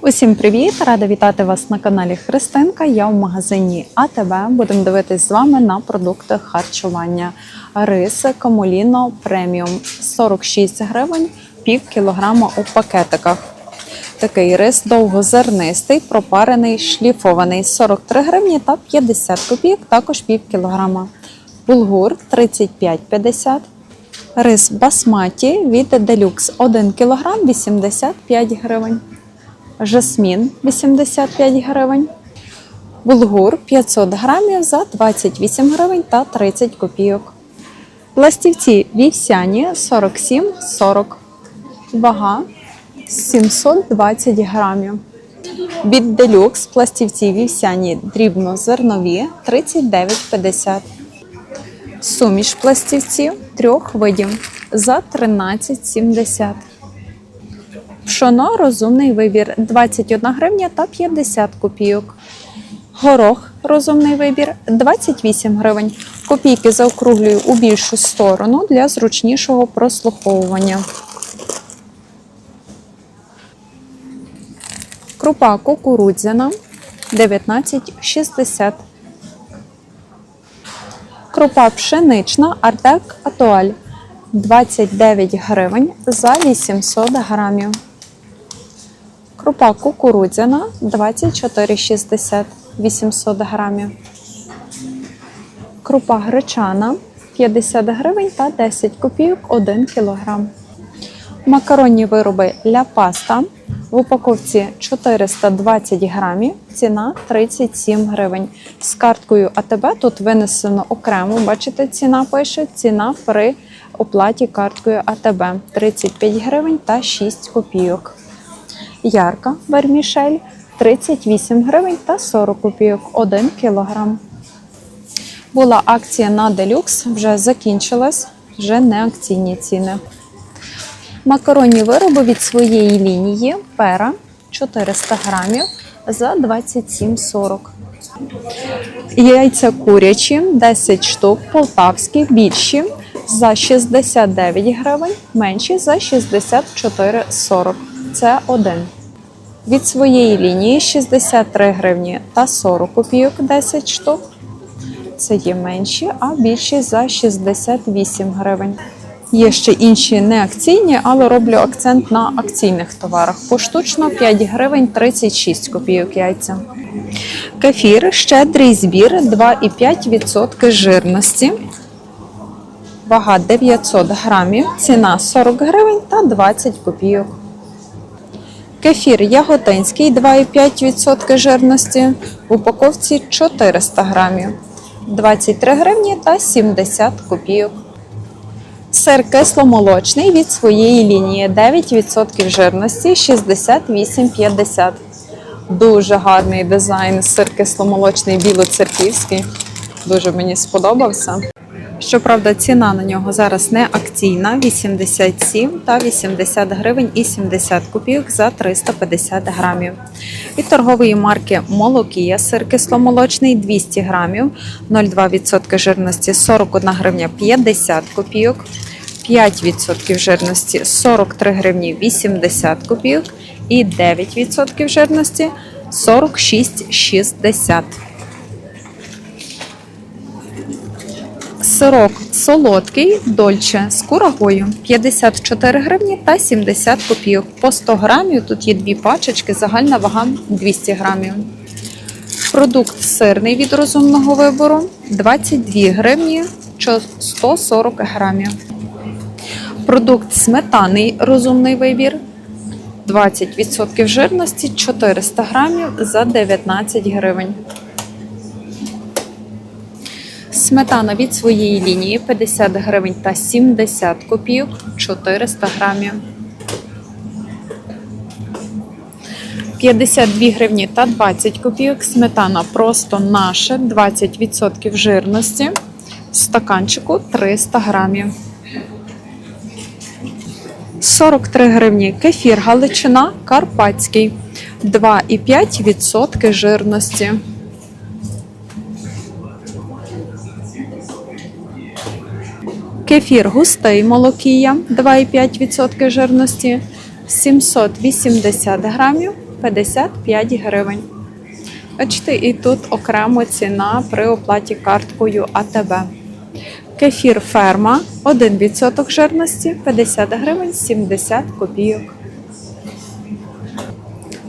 Усім привіт! Рада вітати вас на каналі Христинка. Я в магазині АТБ. Будемо дивитись з вами на продукти харчування. Рис Камоліно преміум 46 гривень, пів кілограма у пакетиках. Такий рис довгозернистий, пропарений, шліфований 43 гривні та 50 копійок, також пів кілограма. Булгур 35,50. Рис басматі від Deluxe 1 кг 85 гривень. Жасмін 85 гривень. Булгур 500 грамів за 28 гривень та 30 копійок. Пластівці вівсяні 47,40. Вага 720 грамів. Від Deluxe пластівці вівсяні дрібнозернові 39,50. Суміш пластівців трьох видів за 13,70. Пшоно розумний вибір 21 гривня та 50 копійок. Горох розумний вибір 28 гривень. Копійки заокруглюю у більшу сторону для зручнішого прослуховування. Крупа кукурудзяна 19,60. Крупа пшенична Артек Атуаль 29 гривень за 800 грамів. Крупа кукурудзяна 24,60 800 грамів. Крупа гречана 50 гривень та 10 копійок 1 кілограм. Макаронні вироби ля паста в упаковці 420 грамів, ціна 37 гривень. З карткою АТБ тут винесено окремо, бачите, ціна пише, ціна при оплаті карткою АТБ 35 гривень та 6 копійок. Ярка вермішель 38 гривень та 40 копійок 1 кілограм. Була акція на делюкс, вже закінчилась, вже не акційні ціни. Макаронні вироби від своєї лінії пера 400 грамів за 27,40. Яйця курячі 10 штук, полтавські, більші за 69 гривень, менші за 64,40. Це один. Від своєї лінії 63 гривні та 40 копійок 10 штук. Це є менші, а більші за 68 гривень. Є ще інші неакційні, але роблю акцент на акційних товарах. Поштучно 5 гривень 36 копійок яйця. Кефір, щедрий збір 2,5% жирності. Вага 900 грамів, ціна 40 гривень та 20 копійок. Кефір яготинський 2,5% жирності в упаковці 400 грамів, 23 гривні та 70 копійок. Сир кисломолочний від своєї лінії 9% жирності 68,50. Дуже гарний дизайн. Сир кисломолочний білоцерківський. Дуже мені сподобався. Щоправда, ціна на нього зараз не акційна 87 та 80 гривень і 70 копійок за 350 грамів. Від торгової марки Молокія сир кисломолочний 200 грамів, 0,2% жирності 41 гривня 50 копійок, 5% жирності 43 гривні 80 копійок і 9% жирності 46,60. Сирок солодкий дольче з курагою 54 гривні та 70 копійок. По 100 грамів тут є дві пачечки, загальна вага 200 грамів. Продукт сирний від розумного вибору 22 гривні 140 грамів. Продукт сметаний розумний вибір 20% жирності 400 грамів за 19 гривень. Сметана від своєї лінії 50 гривень та 70 копійок 400 грамів. 52 гривні та 20 копійок. Сметана просто наша 20% жирності. В стаканчику 300 грамів. 43 гривні кефір Галичина Карпатський 2,5% жирності. Кефір густий молокія 2,5% жирності 780 грамів 55 гривень. Бачите, і тут окремо ціна при оплаті карткою АТБ. Кефір ферма 1% жирності 50 гривень 70 копійок.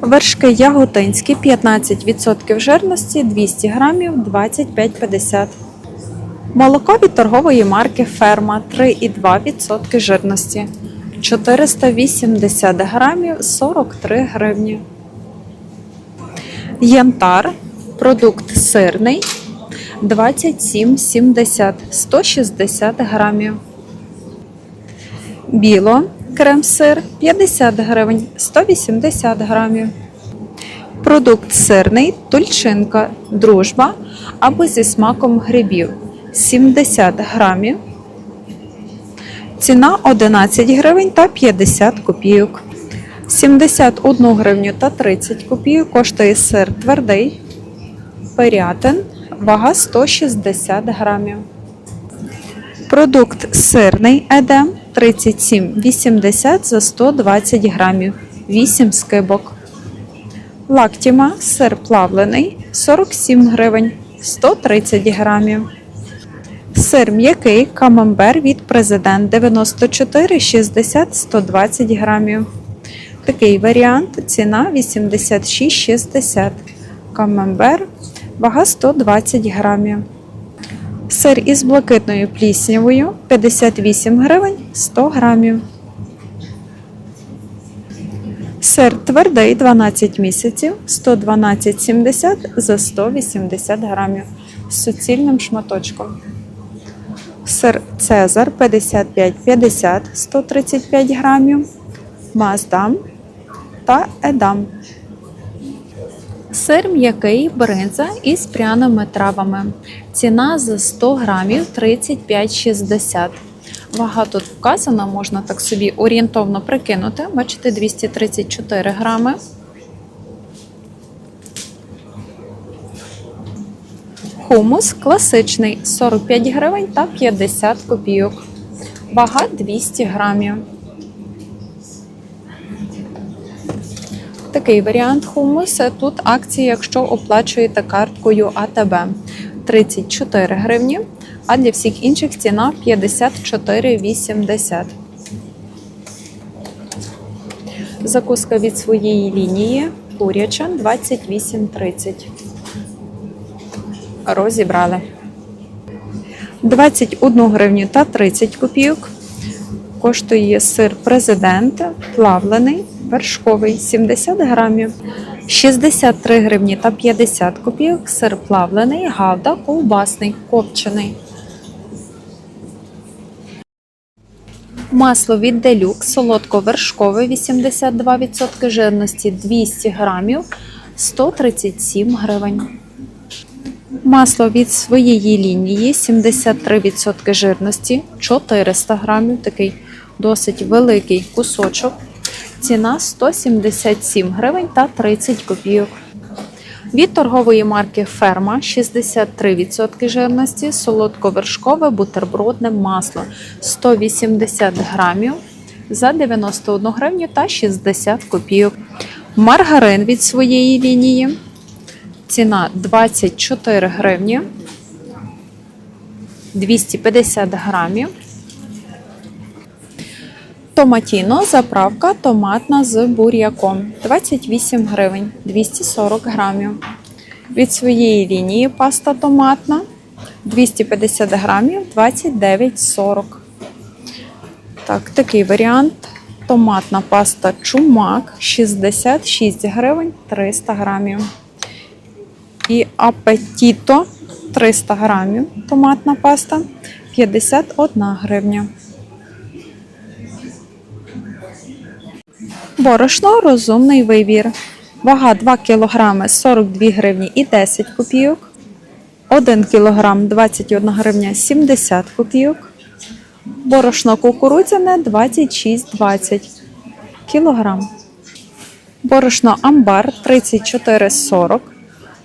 Вершки яготинські 15% жирності 200 грамів 25,50. Молоко від торгової марки Ферма 3,2% жирності 480 грамів 43 гривні. Янтар продукт сирний 27,70 160 грамів. Біло крем-сир 50 гривень 180 грамів. Продукт сирний тульчинка дружба або зі смаком грибів 70 грамів. Ціна 11 гривень та 50 копійок. 71 гривню та 30 копійок коштує сир твердий, пирятин, вага 160 грамів. Продукт сирний едем 37,80 за 120 грамів, 8 скибок. Лактіма сир плавлений 47 гривень, 130 грамів. Сир м'який камамбер від президент 94,60 120 грамів. Такий варіант ціна 86,60. Камамбер, вага 120 грамів. Сир із блакитною пліснявою 58 гривень 100 грамів. Сир твердий 12 місяців 112,70 за 180 грамів з суцільним шматочком. Сир Цезар 55,50 135 грамів. Маздам та Едам. Сир м'який бринза із пряними травами. Ціна за 100 грамів 35,60. Вага тут вказана, можна так собі орієнтовно прикинути. Бачите, 234 грами. Хумус класичний 45 гривень та 50 копійок. Вага 200 грамів. Такий варіант хумуса. Тут акції, якщо оплачуєте карткою АТБ 34 гривні, а для всіх інших ціна 54,80. Закуска від своєї лінії куряча 28,30. Розібрали. 21 гривню та 30 копійок. Коштує сир президент плавлений, вершковий 70 грамів. 63 гривні та 50 копійок. Сир плавлений, гавда, ковбасний, копчений. Масло від Делюк, солодко-вершкове 82% жирності 200 грамів 137 гривень. Масло від своєї лінії 73% жирності 400 грамів. Такий досить великий кусочок. Ціна 177 гривень та 30 копійок. Від торгової марки Ферма 63% жирності, солодко-вершкове бутербродне масло 180 грамів за 91 гривню та 60 копійок. Маргарин від своєї лінії. Ціна 24 гривні 250 грамів. Томатіно, заправка томатна з буряком 28 гривень 240 грамів. Від своєї лінії паста томатна 250 грамів 29,40. Так, такий варіант. Томатна паста чумак 66 гривень 300 грамів. І апетіто 300 грамів. Томатна паста 51 гривня. Борошно розумний вибір. Вага 2 кг 42 гривні і 10 копійок. 1 кг 21 гривня 70 копійок. Борошно кукурудзяне 26,20 кг. Борошно амбар 34,40.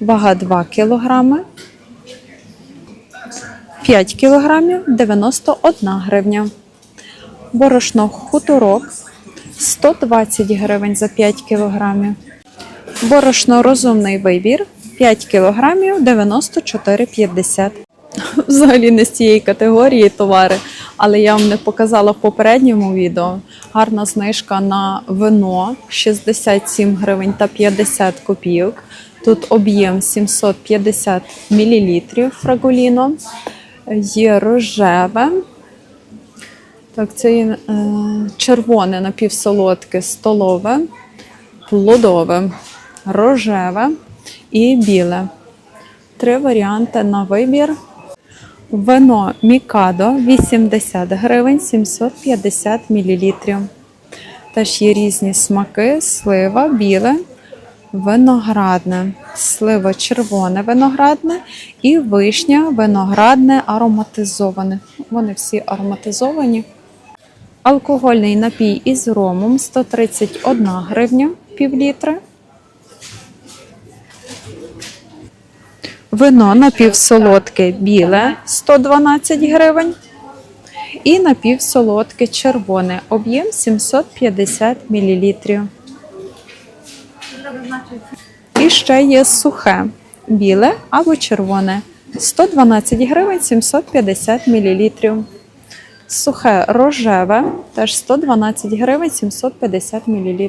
Вага 2 кг. 5 кг 91 гривня. Борошно хуторок 120 гривень за 5 кілограмів. Борошно розумний вибір 5 кілограмів 94,50. Взагалі не з цієї категорії товари, але я вам не показала в попередньому відео. Гарна знижка на вино 67 гривень та 50 копійок. Тут об'єм 750 мл фрагуліно. Є рожеве. Так, це є, е, червоне напівсолодке столове, плодове, рожеве і біле. Три варіанти на вибір. Вино Мікадо 80 гривень 750 мл. Теж є різні смаки: слива, біле, виноградне, слива червоне виноградне і вишня виноградне ароматизоване. Вони всі ароматизовані. Алкогольний напій із ромом 131 гривня пів літри. Вино напівсолодке біле 112 гривень. І напівсолодке червоне об'єм 750 мл. І ще є сухе біле або червоне 112 гривень 750 мл. Сухе рожеве теж 112 гривень 750 мл.